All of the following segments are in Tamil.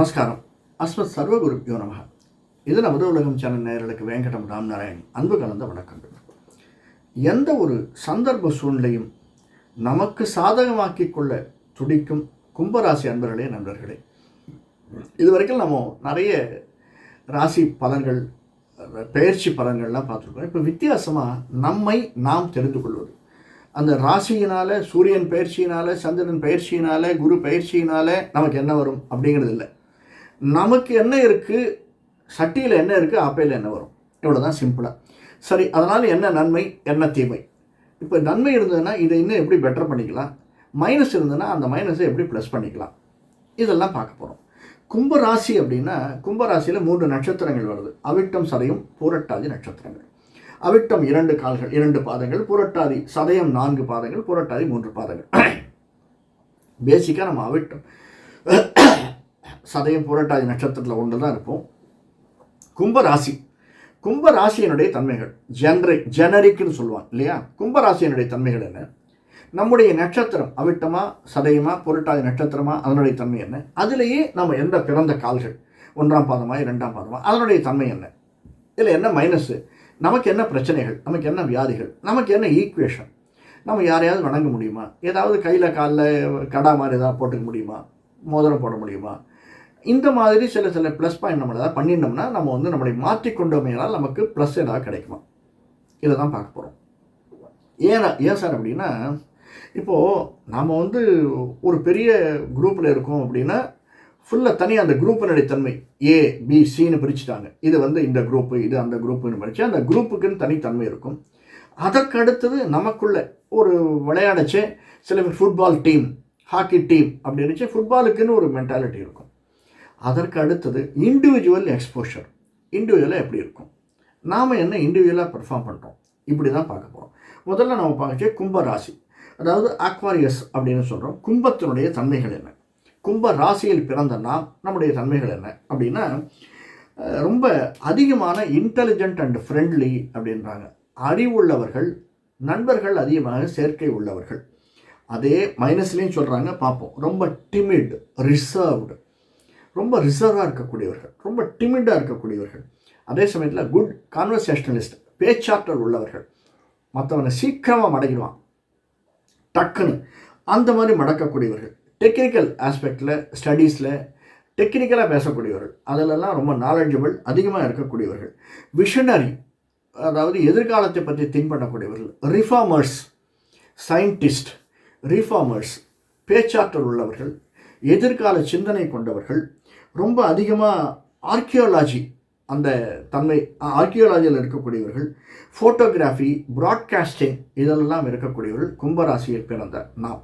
நமஸ்காரம். அஸ்மத் சர்வகுருப்பியோ நமக இது நமது உலகம் சேனல் நேயர்களுக்கு வேங்கடம் ராம்நாராயண் அன்பு கலந்த வணக்கங்கள். எந்த ஒரு சந்தர்ப்ப சூழ்நிலையும் நமக்கு சாதகமாக்கி கொள்ள துடிக்கும் கும்பராசி அன்பர்களே நண்பர்களே. இதுவரைக்கும் நம்ம நிறைய ராசி பலன்கள் பெயர்ச்சி பலன்கள்லாம் பார்த்துருக்கோம். இப்போ வித்தியாசமாக நம்மை நாம் தெரிந்து கொள்வது. அந்த ராசியினால் சூரியன் பயிற்சியினால் சந்திரன் பயிற்சியினால் குரு பயிற்சியினால் நமக்கு என்ன வரும்? அப்படிங்கிறது இல்லை. நமக்கு என்ன இருக்குது சட்டியில் என்ன இருக்குது ஆப்பையில் என்ன வரும்? இவ்வளோ தான் சிம்பிளாக சரி அதனால் என்ன நன்மை? என்ன தீமை? இப்போ நன்மை இருந்ததுன்னா இதை இன்னும் எப்படி பெட்டர் பண்ணிக்கலாம்? மைனஸ் இருந்ததுன்னா அந்த மைனஸை எப்படி ப்ளஸ் பண்ணிக்கலாம்? இதெல்லாம் பார்க்க போகிறோம் கும்பராசி அப்படின்னா கும்பராசியில் மூன்று நட்சத்திரங்கள் வருது. அவிட்டம் சதயம் பூரட்டாதி நட்சத்திரங்கள். அவிட்டம் இரண்டு கால்கள் இரண்டு பாதங்கள் புரட்டாதி சதயம் நான்கு பாதங்கள் புரட்டாதி மூன்று பாதங்கள். பேசிக்காக நம்ம அவிட்டம். சதயம் புரட்டாதி நட்சத்திரத்தில் ஒன்று தான் இருப்போம் கும்பராசி. கும்பராசியினுடைய தன்மைகள் ஜென்ரிக் ஜெனரிக்னு சொல்லுவாங்க இல்லையா? கும்பராசியினுடைய தன்மைகள் என்ன? நம்முடைய நட்சத்திரம் அவிட்டமா சதயமா புரட்டாதி நட்சத்திரமா அதனுடைய தன்மை என்ன? அதிலேயே நம்ம எந்த பிறந்த கால்கள்? ஒன்றாம் பாதமா இரண்டாம் பாதமா அதனுடைய தன்மை என்ன? இதில் என்ன மைனஸு நமக்கு என்ன பிரச்சனைகள்? நமக்கு என்ன வியாதிகள்? நமக்கு என்ன ஈக்குவேஷன் நம்ம யாரையாவது வணங்க முடியுமா? ஏதாவது கையில் காலில் கடா மாதிரி ஏதாவது போட்டுக்க முடியுமா? மோதிரம் போட முடியுமா? இந்த மாதிரி சில சில ப்ளஸ் பாயிண்ட் நம்ம ஏதாவது பண்ணிட்டோம்னா நம்ம வந்து நம்மளை மாற்றிக்கொண்டோமையால் நமக்கு ப்ளஸ் ஏதாவது கிடைக்குமா? இதை தான் பார்க்க போகிறோம் ஏன் ஏன் சார் அப்படின்னா இப்போது நாம் வந்து ஒரு பெரிய குரூப்பில் இருக்கோம் அப்படின்னா ஃபுல்லாக தனியாக அந்த குரூப்பினுடைய தன்மை ஏ பி சின்னு பிரிச்சுட்டாங்க. இது வந்து இந்த குரூப்பு இது அந்த குரூப்புன்னு பிரித்து அந்த குரூப்புக்குன்னு தனித்தன்மை இருக்கும். அதற்கடுத்தது நமக்குள்ள ஒரு விளையாடச்சே சில பேர் ஃபுட்பால் டீம் ஹாக்கி டீம் அப்படின்னுச்சு ஃபுட்பாலுக்குன்னு ஒரு மென்டாலிட்டி இருக்கும். அதற்கு அடுத்தது இண்டிவிஜுவல் எக்ஸ்போஷர் இண்டிவிஜுவலாக எப்படி இருக்கும்? நாம் என்ன இண்டிவிஜுவலாக பெர்ஃபார்ம் பண்ணுறோம் இப்படி தான் பார்க்க போகிறோம் முதல்ல நம்ம பார்க்க கும்ப ராசி. அதாவது ஆக்வாரியஸ் அப்படின்னு சொல்கிறோம் கும்பத்தினுடைய தன்மைகள் என்ன? கும்ப ராசியில் பிறந்த நாம் நம்முடைய தன்மைகள் என்ன? அப்படின்னா ரொம்ப அதிகமான இன்டெலிஜென்ட் அண்ட் ஃப்ரெண்ட்லி அப்படின்றாங்க. அறிவுள்ளவர்கள் நண்பர்கள் அதிகமாக சேர்க்கை உள்ளவர்கள். அதே மைனஸ்லேயும் சொல்கிறாங்க பார்ப்போம். ரொம்ப டிமிட் ரிசர்வ்டு ரொம்ப ரிசர்வாக இருக்கக்கூடியவர்கள் ரொம்ப டிமிடாக இருக்கக்கூடியவர்கள். அதே சமயத்தில் குட் கான்வர்சேஷனலிஸ்ட் பேச்சாற்றல் உள்ளவர்கள். மற்றவனை சீக்கிரமாக மடங்கிடுவான் டக்குன்னு. அந்த மாதிரி மடக்கக்கூடியவர்கள். டெக்னிக்கல் ஆஸ்பெக்டில் ஸ்டடீஸில் டெக்னிக்கலாக பேசக்கூடியவர்கள். அதிலெல்லாம் ரொம்ப நாலெட்ஜபிள் அதிகமாக இருக்கக்கூடியவர்கள். விஷனரி அதாவது எதிர்காலத்தை பற்றி திங்க் பண்ணக்கூடியவர்கள். ரிஃபார்மர்ஸ் சயின்டிஸ்ட் ரிஃபார்மர்ஸ் பேச்சாற்றல் உள்ளவர்கள் எதிர்கால சிந்தனை கொண்டவர்கள் ரொம்ப அதிகமாக ஆர்கியோலாஜி அந்த தன்மை ஆர்கியோலாஜியில் இருக்கக்கூடியவர்கள் ஃபோட்டோகிராஃபி ப்ராட்காஸ்டிங் இதெல்லாம் இருக்கக்கூடியவர்கள் கும்பராசியில் பிறந்த நாம்.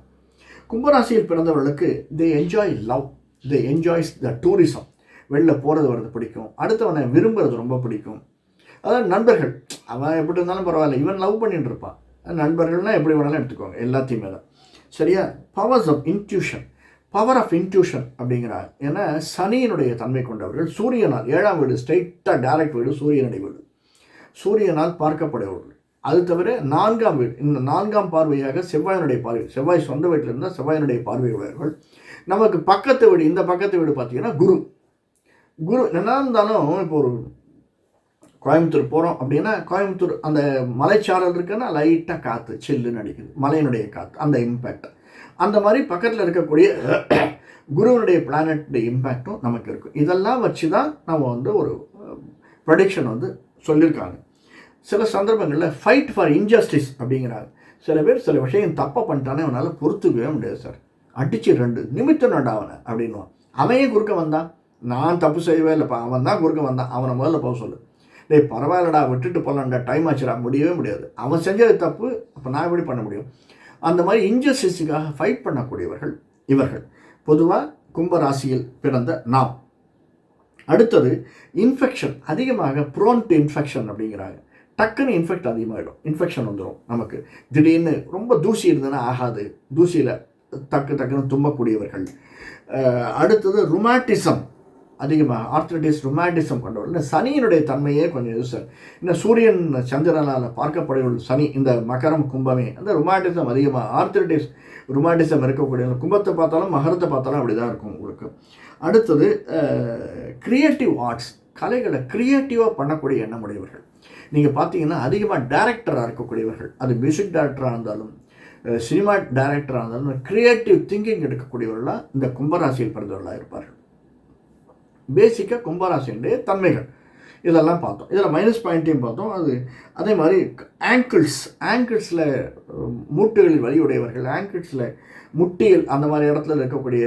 கும்பராசியில் பிறந்தவர்களுக்கு they enjoy love they enjoys the tourism வெளில போகிறது வர்றது பிடிக்கும். அடுத்தவனை விரும்புறது ரொம்ப பிடிக்கும். அதாவது நண்பர்கள் அவன் எப்படி இருந்தாலும் பரவாயில்ல இவன் லவ் பண்ணிட்டு இருப்பான். நண்பர்கள்னால் எப்படி வேணாலும் எடுத்துக்கோங்க எல்லாத்தையுமே தான். சரியா? Powers of intuition power of intuition அப்படிங்கிறாங்க ஏன்னா சனியினுடைய தன்மை கொண்டவர்கள் சூரியனால் ஏழாம் வீடு ஸ்ட்ரைட்டாக டைரக்ட் வீடு சூரியனுடைய வீடு. சூரியனால் பார்க்கப்படுபவர்கள். அது தவிர நான்காம் வீடு இந்த நான்காம் பார்வையாக செவ்வாயினுடைய பார்வை செவ்வாய் சொந்த வீட்டில் இருந்தால் செவ்வாயினுடைய பார்வை உள்ளவர்கள். நமக்கு பக்கத்து வீடு இந்த பக்கத்து வீடு பார்த்தீங்கன்னா குரு. குரு என்ன இருந்தாலும் இப்போ ஒரு கோயம்புத்தூர் போகிறோம் அப்படின்னா கோயம்புத்தூர் அந்த மலைச்சாரல் இருக்குன்னா லைட்டாக காற்று சில்லுன்னு அடிக்குது. மலையினுடைய காற்று அந்த இம்பேக்ட் அந்த மாதிரி பக்கத்தில் இருக்கக்கூடிய குருவனுடைய பிளானட்டுடைய இம்பேக்டும் நமக்கு இருக்கும். இதெல்லாம் வச்சு தான் நம்ம வந்து ஒரு ப்ரடிக்ஷன் வந்து சொல்லியிருக்காங்க சில சந்தர்ப்பங்களில் ஃபைட் ஃபார் இன்ஜஸ்டிஸ் அப்படிங்கிறாங்க. சில பேர் சில விஷயம் தப்பாக பண்ணிட்டானே அவனால் பொறுத்துக்கவே முடியாது சார். அடிச்சு ரெண்டு நிமித்தம் நடாவனை அப்படின்வான் அவன் குறுக்க வந்தான் நான் தப்பு செய்யவே இல்லைப்பா. அவன் தான் குறுக்க வந்தான் அவனை முதல்ல போக சொல்லு. டேய் பரவாயில்லடா விட்டுட்டு போகலான்டா டைம் ஆச்சுடா. முடியவே முடியாது. அவன் செஞ்சது தப்பு. அப்போ நான் எப்படி பண்ண முடியும்? அந்த மாதிரி இன்ஜஸ்டிஸுக்காக ஃபைட் பண்ணக்கூடியவர்கள் இவர்கள். பொதுவாக கும்பராசியில் பிறந்த நாம். அடுத்தது இன்ஃபெக்ஷன் அதிகமாக ப்ரோன் டு இன்ஃபெக்ஷன் அப்படிங்கிறாங்க. டக்குன்னு இன்ஃபெக்ட் அதிகமாகிடும் இன்ஃபெக்ஷன் வந்துடும் நமக்கு. திடீர்னு ரொம்ப தூசி இருந்ததுன்னா ஆகாது. தூசியில் டக்கு டக்குன்னு தும்பக்கூடியவர்கள். அடுத்தது ருமாட்டிசம் அதிகமாக ஆர்த்தடிஸ் ரொமாட்டிசம் கொண்டவர்கள் இந்த சனியினுடைய தன்மையே கொஞ்சம் இது சார். இந்த சூரியன் சந்திரனால் பார்க்கப்படுகிற சனி இந்த மகரம் கும்பமே அந்த ரொமாட்டிசம் அதிகமாக ஆர்த்தடிஸ் ரொமாட்டிசம் இருக்கக்கூடிய கும்பத்தை பார்த்தாலும் மகரத்தை பார்த்தாலும் அப்படி தான் இருக்கும் உங்களுக்கு. அடுத்தது க்ரியேட்டிவ் ஆர்ட்ஸ் கலைகளை க்ரியேட்டிவாக பண்ணக்கூடிய எண்ணமுடையவர்கள் நீங்கள் பார்த்தீங்கன்னா அதிகமாக டேரக்டராக இருக்கக்கூடியவர்கள். அது மியூசிக் டேரக்டராக இருந்தாலும் சினிமா டேரக்டராக இருந்தாலும் க்ரியேட்டிவ் திங்கிங் எடுக்கக்கூடியவர்களாக இந்த கும்பராசியில் பிறந்தவர்களாக இருப்பார்கள். பேசிக்காக கும்பராசியுடைய தன்மைகள். இதெல்லாம் பார்த்தோம். இதில் மைனஸ் பாயிண்ட்டையும் பார்த்தோம். அது அதே மாதிரி ஆங்கிள்ஸ் ஆங்கிள்ஸில் மூட்டுகளில் வலியுடையவர்கள் ஆங்கிள்ஸில் முட்டியில் அந்த மாதிரி இடத்துல இருக்கக்கூடிய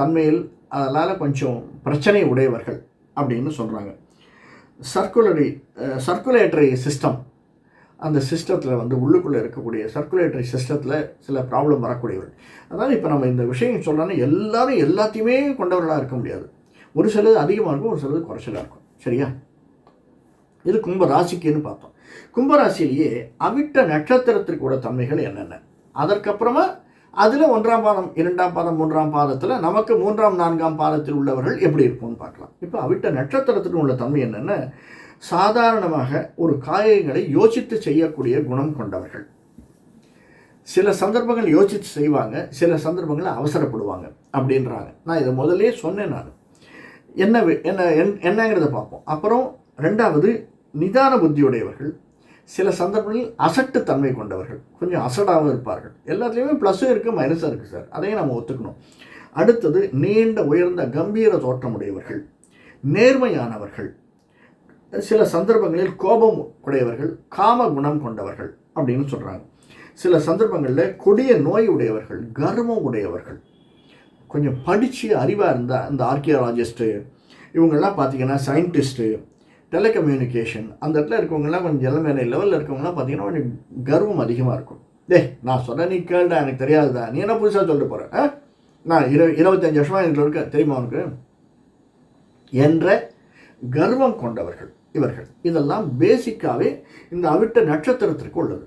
தன்மையில் அதனால் கொஞ்சம் பிரச்சனை உடையவர்கள் அப்படின்னு சொல்கிறாங்க சர்க்குலரி சர்க்குலேட்டரி சிஸ்டம் அந்த சிஸ்டத்தில் வந்து உள்ளுக்குள்ளே இருக்கக்கூடிய சர்க்குலேட்டரி சிஸ்டத்தில் சில ப்ராப்ளம் வரக்கூடியவர்கள். அதாவது இப்போ நம்ம இந்த விஷயம் சொல்லணும்னா எல்லாரும் எல்லாத்தையுமே கொண்டவர்களாக இருக்க முடியாது. ஒரு சிலது அதிகமாக இருக்கும் ஒரு சிலது குறைச்சலாக இருக்கும். சரியா? இது கும்பராசிக்குன்னு பார்த்தோம். கும்பராசியிலேயே அவிட்ட நட்சத்திரத்திற்கூட தன்மைகள் என்னென்ன? அதற்கப்புறமா அதில் ஒன்றாம் பாதம் இரண்டாம் பாதம் மூன்றாம் பாதத்தில் நமக்கு மூன்றாம் நான்காம் பாதத்தில் உள்ளவர்கள் எப்படி இருக்கும்னு பார்க்கலாம். இப்போ அவிட்ட நட்சத்திரத்துக்கு உள்ள தன்மை என்னென்ன? சாதாரணமாக ஒரு காரியங்களை யோசித்து செய்யக்கூடிய குணம் கொண்டவர்கள். சில சந்தர்ப்பங்கள் யோசித்து செய்வாங்க சில சந்தர்ப்பங்களில் அவசரப்படுவாங்க அப்படின்றாங்க. நான் இதை முதலே சொன்னேன் நான். என்ன என்ன என்- என்னங்கிறத பார்ப்போம். அப்புறம் ரெண்டாவது நிதான புத்தியுடையவர்கள். சில சந்தர்ப்பங்களில் அசட்டு தன்மை கொண்டவர்கள். கொஞ்சம் அசடாகவும் இருப்பார்கள். எல்லாத்துலேயுமே ப்ளஸ்ஸும் இருக்குது மைனஸும் இருக்குது சார். அதையும் நம்ம ஒத்துக்கணும். அடுத்தது நீண்ட உயர்ந்த கம்பீர தோற்றமுடையவர்கள். நேர்மையானவர்கள். சில சந்தர்ப்பங்களில் கோபம் உடையவர்கள் காம குணம் கொண்டவர்கள் அப்படின்னு சொல்கிறாங்க சில சந்தர்ப்பங்களில் கொடிய நோய் உடையவர்கள் கர்வம் உடையவர்கள். கொஞ்சம் படித்து அறிவாக இருந்தால் இந்த ஆர்கியாலஜிஸ்ட்டு இவங்கெல்லாம் பார்த்திங்கன்னா சயின்டிஸ்ட்டு டெலிகம்யூனிகேஷன் அந்த இடத்துல இருக்கவங்கலாம் கொஞ்சம் இளமையான லெவலில் இருக்கவங்கலாம் பார்த்தீங்கன்னா கொஞ்சம் கர்வம் அதிகமாக இருக்கும். டேய் நான் சொன்ன நீ கேள்டா எனக்கு தெரியாதுடா. நீ என்ன புதுசாக சொல்லிட்டு போகிறேன் ஆ? நான் இரு இருபத்தஞ்சு வருஷமாக எனக்கு இருக்க தெரியுமா உனக்கு? என்ற கர்வம் கொண்டவர்கள் இவர்கள். இதெல்லாம் பேசிக்காகவே இந்த அவிட்ட நட்சத்திரத்திற்கு உள்ளது.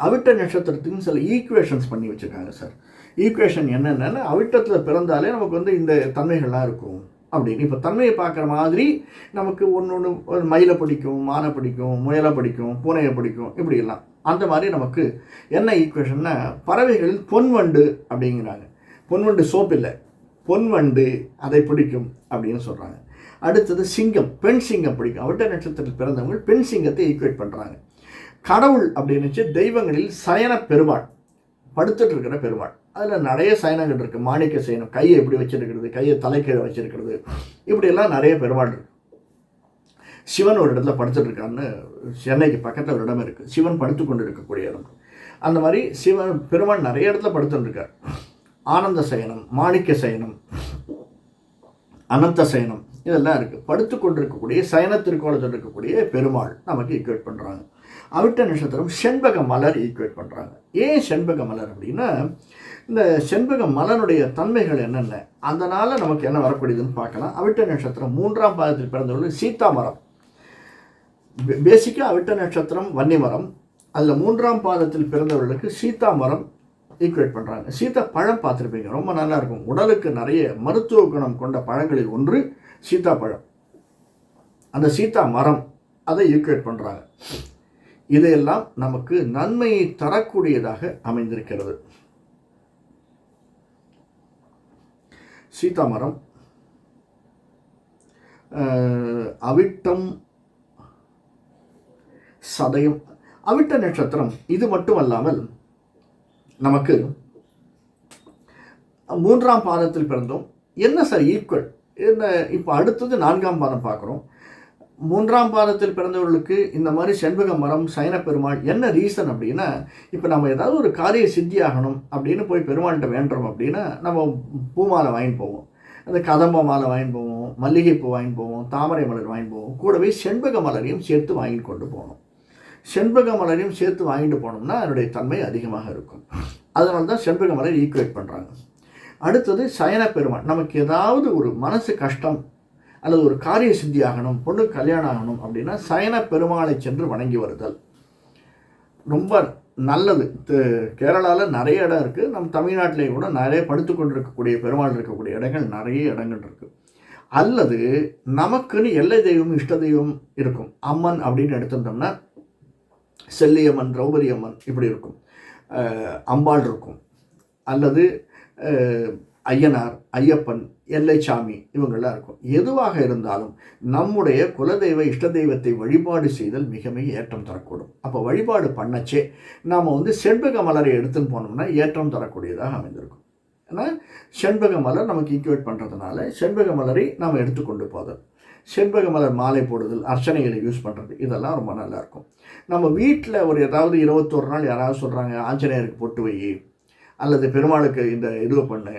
அவிட்ட நட்சத்திரத்துக்குன்னு சில ஈக்குவேஷன்ஸ் பண்ணி வச்சுருக்காங்க சார் ஈக்குவேஷன் என்னென்னா அவிட்டத்தில் பிறந்தாலே நமக்கு வந்து இந்த தன்மைகள்லாம் இருக்கும். அப்படின்னு. இப்போ தன்மையை பார்க்குற மாதிரி நமக்கு ஒன்று ஒன்று மயிலை பிடிக்கும் மானை பிடிக்கும் முயலை பிடிக்கும் பூனையை பிடிக்கும் இப்படிலாம் அந்த மாதிரி நமக்கு என்ன ஈக்குவேஷன்னா பறவைகளில் பொன்வண்டு அப்படிங்கிறாங்க. பொன்வண்டு சோப்பு இல்லை. பொன்வண்டு அதை பிடிக்கும் அப்படின்னு சொல்கிறாங்க அடுத்தது சிங்கம். பெண் சிங்கம் பிடிக்கும். அவிட்ட நட்சத்திரத்தில் பிறந்தவங்க பெண் சிங்கத்தை ஈக்குவேட் பண்ணுறாங்க கடவுள் அப்படின்னு வச்சு தெய்வங்களில் சயன பெருமாள் படுத்துட்டு இருக்கிற பெருமாள். அதில் நிறைய சயனங்கள் இருக்குது மாணிக்க சயனம் கையை எப்படி வச்சிருக்கிறது கையை தலைக்கீழே வச்சிருக்கிறது இப்படியெல்லாம் நிறைய பெருமாள் இருக்கு. சிவன் ஒரு இடத்துல படுத்துட்ருக்கான்னு சென்னைக்கு பக்கத்தில் ஒரு இடம் இருக்குது சிவன் படுத்து கொண்டு இருக்கக்கூடிய இடம். அந்த மாதிரி சிவன் பெருமாள் நிறைய இடத்துல படுத்துட்டுருக்கார் ஆனந்த சயனம் மாணிக்க சயனம் அனந்த சயனம் இதெல்லாம் இருக்குது படுத்து கொண்டிருக்கக்கூடிய சயன திருக்கோலத்தில் இருக்கக்கூடிய பெருமாள் நமக்கு ஈக்குவேட் பண்ணுறாங்க அவிட்ட நட்சத்திரம் செண்பக மலர் ஈக்குவேட் பண்ணுறாங்க ஏன் செண்பக மலர் அப்படின்னா இந்த செண்பக மலனுடைய தன்மைகள் என்னென்ன? அதனால் நமக்கு என்ன வரக்கூடியதுன்னு பார்க்கலாம். அவிட்ட நட்சத்திரம் மூன்றாம் பாதத்தில் பிறந்தவர்கள் சீதா மரம். பேசிக்காக அவிட்ட நட்சத்திரம் வன்னி மரம். அதில் மூன்றாம் பாதத்தில் பிறந்தவர்களுக்கு சீதா மரம் ஈக்குவேட் பண்ணுறாங்க சீதா பழம் பார்த்துருப்பீங்க. ரொம்ப நல்லா இருக்கும். உடலுக்கு நிறைய மருத்துவ குணம் கொண்ட பழங்களில் ஒன்று சீதா பழம். அந்த சீதா மரம் அதை ஈக்குவேட் பண்ணுறாங்க இதையெல்லாம் நமக்கு நன்மையை தரக்கூடியதாக அமைந்திருக்கிறது. சீதாமரம் அவிட்டம் சதயம் அவிட்ட நட்சத்திரம் இது மட்டும் அல்லாமல் நமக்கு மூன்றாம் பாதத்தில் பிறந்தோம். என்ன சார் ஈக்குவல் என்ன இப்போ அடுத்தது நான்காம் பாதம் பார்க்குறோம். மூன்றாம் பாதத்தில் பிறந்தவர்களுக்கு இந்த மாதிரி செண்பக மரம் சைன பெருமாள் என்ன ரீசன் அப்படின்னா இப்போ நம்ம ஏதாவது ஒரு காரிய சித்தி ஆகணும் அப்படின்னு போய் பெருமாள்கிட்ட வேண்டுறோம் அப்படின்னா நம்ம பூமாலை வாங்கிட்டு போவோம். அந்த கதம்ப மாலை வாங்கிட்டு போவோம் மல்லிகைப்பூ வாங்கிட்டு போவோம் தாமரை மலர் வாங்கிட்டு போவோம். கூடவே செண்பக மலரையும் சேர்த்து வாங்கிட்டு கொண்டு போகணும். செண்பக மலரையும் சேர்த்து வாங்கிட்டு போனோம்னா அதனுடைய தன்மை அதிகமாக இருக்கும். அதனால தான் செண்பக மலர் ஈக்குவேட் பண்ணுறாங்க அடுத்தது சயன பெருமாள் நமக்கு ஏதாவது ஒரு மனசு கஷ்டம் அல்லது ஒரு காரிய சித்தி ஆகணும் பொண்ணு கல்யாணம் ஆகணும் அப்படின்னா சயன பெருமாளை சென்று வணங்கி வருதல். ரொம்ப நல்லது. கேரளாவில் நிறைய இடம் இருக்குது நம்ம தமிழ்நாட்டிலேயே கூட நிறைய படுத்துக்கொண்டு இருக்கக்கூடிய பெருமாள் இருக்கக்கூடிய இடங்கள் நிறைய இடங்கள் இருக்குது அல்லது நமக்குன்னு எல்லை தெய்வம் இஷ்ட தெய்வம் இருக்கும். அம்மன் அப்படின்னு எடுத்திருந்தோம்னா செல்லியம்மன் திரௌபதி அம்மன் இப்படி இருக்கும். அம்பாள் இருக்கும். அல்லது ஐயனார் ஐயப்பன் எல்லைச்சாமி இவங்கெல்லாம் இருக்கும். எதுவாக இருந்தாலும் நம்முடைய குலதெய்வ இஷ்ட தெய்வத்தை வழிபாடு செய்தல் மிக மிக ஏற்றம் தரக்கூடும். அப்போ வழிபாடு பண்ணச்சே நாம் வந்து செண்பக மலரை எடுத்துன்னு போனோம்னா ஏற்றம் தரக்கூடியதாக அமைந்திருக்கும். ஏன்னா செண்பக மலர் நமக்கு இன்குவேட் பண்ணுறதுனால செண்பக மலரை நாம் எடுத்துக்கொண்டு போதல். செண்பக மலர் மாலை போடுதல் அர்ச்சனைகளை யூஸ் பண்ணுறது இதெல்லாம் ரொம்ப நல்லாயிருக்கும். நம்ம வீட்டில் ஒரு ஏதாவது இருபத்தொரு நாள் யாராவது சொல்கிறாங்க ஆஞ்சநேயருக்கு பொட்டு வை அல்லது பெருமாளுக்கு இந்த இது பண்ணு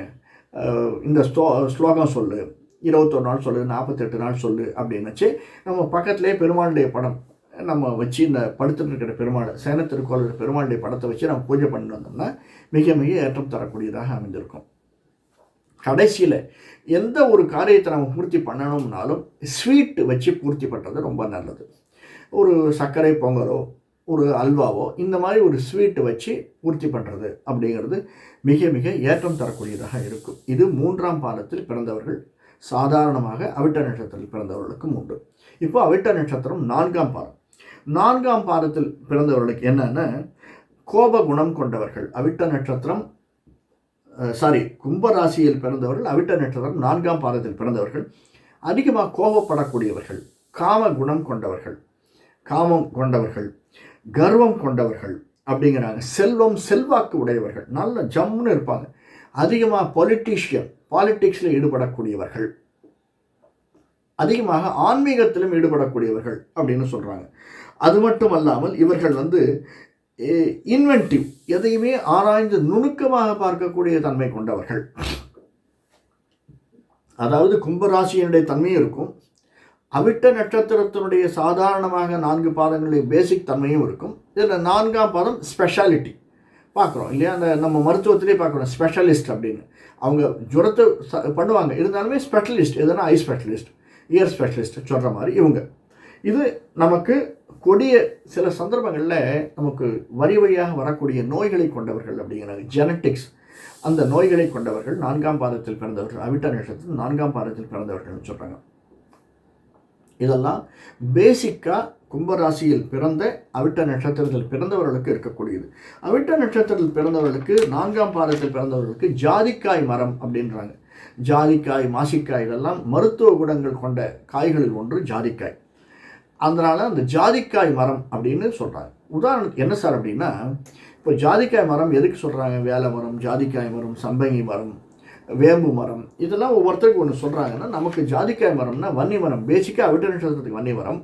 இந்த ஸ்லோ ஸ்லோகம் சொல்லு இருபத்தொரு நாள் சொல்லு நாற்பத்தெட்டு நாள் சொல்லு அப்படின்னுச்சு நம்ம பக்கத்துலேயே பெருமாளுடைய படம் நம்ம வச்சு இந்த படுத்துட்டு இருக்கிற பெருமாள் சேனத்திருக்கோள் பெருமாளுடைய படத்தை வச்சு நம்ம பூஜை பண்ணிட்டு வந்தோம்னா மிக மிக ஏற்றம் தரக்கூடியதாக அமைந்திருக்கும். கடைசியில் எந்த ஒரு காரியத்தை நம்ம பூர்த்தி பண்ணணும்னாலும் ஸ்வீட் வச்சு பூர்த்தி பண்ணுறது ரொம்ப நல்லது. ஒரு சர்க்கரை பொங்கலோ ஒரு அல்வாவோ இந்த மாதிரி ஒரு ஸ்வீட்டு வச்சு பூர்த்தி பண்ணுறது அப்படிங்கிறது மிக மிக ஏற்றம் தரக்கூடியதாக இருக்கும். இது மூன்றாம் பாதத்தில் பிறந்தவர்கள் சாதாரணமாக அவிட்ட நட்சத்திரத்தில் பிறந்தவர்களுக்கும் உண்டு. இப்போ அவிட்ட நட்சத்திரம் நான்காம் பாதம். நான்காம் பாதத்தில் பிறந்தவர்களுக்கு என்னென்ன கோப குணம் கொண்டவர்கள் அவிட்ட நட்சத்திரம் சாரி கும்பராசியில் பிறந்தவர்கள் அவிட்ட நட்சத்திரம் நான்காம் பாதத்தில் பிறந்தவர்கள் அதிகமாக கோபப்படக்கூடியவர்கள் காம குணம் கொண்டவர்கள் காமம் கொண்டவர்கள் கர்வம் கொண்டவர்கள் அப்படிங்கிறாங்க. செல்வம் செல்வாக்கு உடையவர்கள். நல்ல ஜம்முன்னு இருப்பாங்க. அதிகமாக பொலிட்டீஷியன் பாலிட்டிக்ஸில் ஈடுபடக்கூடியவர்கள். அதிகமாக ஆன்மீகத்திலும் ஈடுபடக்கூடியவர்கள் அப்படின்னு சொல்கிறாங்க அது மட்டும் அல்லாமல் இவர்கள் வந்து இன்வென்டிவ் எதையுமே ஆராய்ந்து நுணுக்கமாக பார்க்கக்கூடிய தன்மை கொண்டவர்கள். அதாவது கும்பராசியினுடைய தன்மையும் இருக்கும். அவிட்ட நட்சத்திரத்தினுடைய சாதாரணமாக நான்கு பாதங்களுடைய பேசிக் தன்மையும் இருக்கும். இதில் நான்காம் பாதம் ஸ்பெஷாலிட்டி பார்க்குறோம் இல்லையா? அந்த நம்ம மருத்துவத்திலே பார்க்குறோம் ஸ்பெஷலிஸ்ட் அப்படின்னு. அவங்க ஜுரத்தை பண்ணுவாங்க. இருந்தாலுமே ஸ்பெஷலிஸ்ட் எதுனா ஐ ஸ்பெஷலிஸ்ட் இயர் ஸ்பெஷலிஸ்ட் சொல்கிற மாதிரி இவங்க. இது நமக்கு கொடிய சில சந்தர்ப்பங்களில் நமக்கு வரி வழியாக வரக்கூடிய நோய்களை கொண்டவர்கள் அப்படிங்கிறாங்க. ஜெனட்டிக்ஸ் அந்த நோய்களை கொண்டவர்கள் நான்காம் பாதத்தில் பிறந்தவர்கள் அவிட்ட நட்சத்திரம் நான்காம் பாதத்தில் பிறந்தவர்கள்னு சொல்கிறாங்க இதெல்லாம் பேசிக்காக கும்பராசியில் பிறந்த அவிட்ட நட்சத்திரத்தில் பிறந்தவர்களுக்கு இருக்கக்கூடியது. அவிட்ட நட்சத்திரத்தில் பிறந்தவர்களுக்கு நான்காம் பாதத்தில் பிறந்தவர்களுக்கு ஜாதிக்காய் மரம் அப்படின்றாங்க. ஜாதிக்காய் மாசிக்காய் இதெல்லாம் மருத்துவ குணங்கள் கொண்ட காய்களில் ஒன்று ஜாதிக்காய். அதனால் அந்த ஜாதிக்காய் மரம் அப்படின்னு சொல்கிறாங்க உதாரணத்துக்கு என்ன சார் அப்படின்னா இப்போ ஜாதிக்காய் மரம் எதுக்கு சொல்கிறாங்க வேலை மரம் ஜாதிக்காய் மரம் சம்பங்கி மரம் வேம்பு மரம். இதெல்லாம் ஒவ்வொருத்தருக்கு ஒன்று சொல்கிறாங்கன்னா நமக்கு ஜாதிக்காய் மரம்னா வன்னி மரம். பேசிக்காக விட்டு நட்சத்திரத்துக்கு வன்னி மரம்.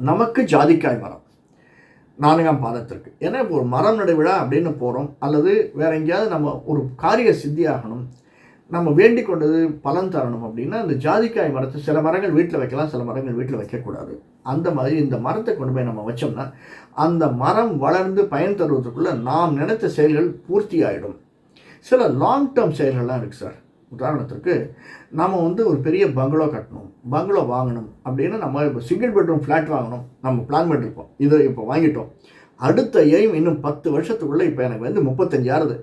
நமக்கு ஜாதிக்காய் மரம். நான்காம் பாதத்திற்கு. ஏன்னா இப்போ ஒரு மரம் நடுவிழா அப்படின்னு போகிறோம் அல்லது வேற எங்கேயாவது நம்ம ஒரு காரிய சித்தியாகணும் நம்ம வேண்டிக் கொண்டது பலன் தரணும் அப்படின்னா இந்த ஜாதிக்காய் மரத்தை சில மரங்கள் வீட்டில் வைக்கலாம் சில மரங்கள் வீட்டில் வைக்கக்கூடாது. அந்த மாதிரி இந்த மரத்தை கொண்டு போய் நம்ம வச்சோம்னா அந்த மரம் வளர்ந்து பயன் தருவதற்குள்ளே நாம் நினைத்த செயல்கள் பூர்த்தி ஆகிடும் சில லாங் டேர்ம் செயல்கள்லாம் இருக்குது சார் உதாரணத்திற்கு நம்ம வந்து ஒரு பெரிய பங்களோ கட்டணும். பங்களோ வாங்கணும் அப்படின்னு நம்ம இப்போ சிங்கிள் பெட்ரூம் ஃப்ளாட் வாங்கணும். நம்ம பிளான் பண்ணியிருப்போம் இதை இப்போ வாங்கிட்டோம். அடுத்த எய்ம் இன்னும் பத்து வருஷத்துக்குள்ளே இப்போ எனக்கு வந்து முப்பத்தஞ்சு ஆறுது.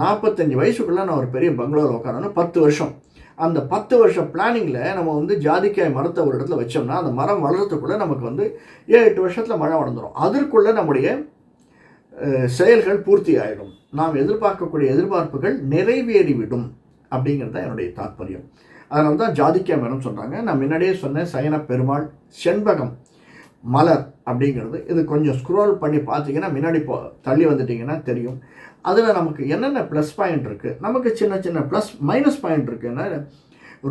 நாற்பத்தஞ்சு வயசுக்குள்ளே நான் ஒரு பெரிய பங்களோவில் உட்காரணும் பத்து வருஷம். அந்த பத்து வருஷம் பிளானிங்கில் நம்ம வந்து ஜாதிக்காய் மரத்தை ஒரு இடத்துல வச்சோம்னா அந்த மரம் வளர்றதுக்குள்ளே நமக்கு வந்து ஏழு எட்டு வருஷத்தில் மழை வளர்ந்துடும் அதற்குள்ளே நம்முடைய செயல்கள் பூர்த்தி ஆகிடும் நாம் எதிர்பார்க்கக்கூடிய எதிர்பார்ப்புகள் நிறைவேறிவிடும் அப்படிங்கிறது தான் என்னுடைய தாற்பயம் அதனால தான் ஜாதிக்காய் மரம் சொல்கிறாங்க நான் முன்னாடியே சொன்னேன் சயன பெருமாள் செண்பகம் மலர் அப்படிங்கிறது. இது கொஞ்சம் ஸ்க்ரோல் பண்ணி பார்த்தீங்கன்னா முன்னாடி போ தள்ளி வந்துட்டிங்கன்னா தெரியும். அதில் நமக்கு என்னென்ன ப்ளஸ் பாயிண்ட் இருக்குது நமக்கு சின்ன சின்ன ப்ளஸ் மைனஸ் பாயிண்ட் இருக்குன்னா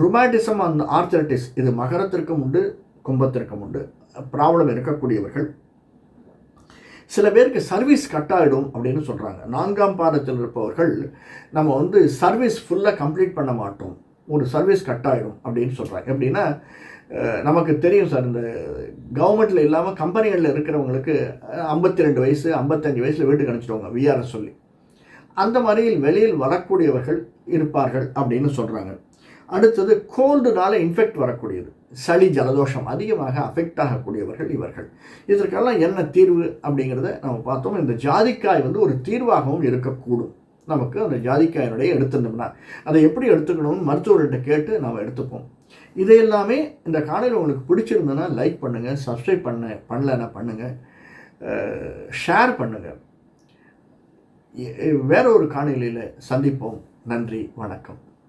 ருமாட்டிசம் அந்த ஆர்த்தரைட்டிஸ் இது மகரத்திற்கும் உண்டு கும்பத்திற்கும் உண்டு. ப்ராப்ளம் இருக்கக்கூடியவர்கள் சில பேருக்கு சர்வீஸ் கட் ஆகிடும் அப்படின்னு சொல்கிறாங்க நான்காம் பாதத்தில் இருப்பவர்கள் நம்ம வந்து சர்வீஸ் ஃபுல்லாக கம்ப்ளீட் பண்ண மாட்டோம். ஒரு சர்வீஸ் கட் ஆகிடும் அப்படின்னு சொல்கிறாங்க எப்படின்னா நமக்கு தெரியும் சார் இந்த கவர்மெண்ட்டில் இல்லாமல் கம்பெனிகளில் இருக்கிறவங்களுக்கு ஐம்பத்தி ரெண்டு வயசு ஐம்பத்தஞ்சு வயசில் வீட்டுக்கு அனுப்பிச்சிடுவாங்க விஆர்எஸ் சொல்லி. அந்த மாதிரியில் வெளியில் வரக்கூடியவர்கள் இருப்பார்கள் அப்படின்னு சொல்கிறாங்க அடுத்தது கோல்டுனால இன்ஃபெக்ட் வரக்கூடியது. சளி ஜலதோஷம் அதிகமாக அஃபெக்ட் ஆகக்கூடியவர்கள் இவர்கள். இதற்கெல்லாம் என்ன தீர்வு அப்படிங்கிறத நம்ம பார்த்தோம். இந்த ஜாதிக்காய் வந்து ஒரு தீர்வாகவும் இருக்கக்கூடும். நமக்கு அந்த ஜாதிக்காயினுடைய எடுத்திருந்தோம்னா. அதை எப்படி எடுத்துக்கணும்னு மருத்துவர்கிட்ட கேட்டு நாம் எடுத்துப்போம். இதையெல்லாமே இந்த காணொலி உங்களுக்கு பிடிச்சிருந்ததுன்னா லைக் பண்ணுங்கள் சப்ஸ்கிரைப் பண்ண பண்ணலன்னா பண்ணுங்கள் ஷேர் பண்ணுங்கள் வேற ஒரு காணொலியில் சந்திப்போம். நன்றி வணக்கம்.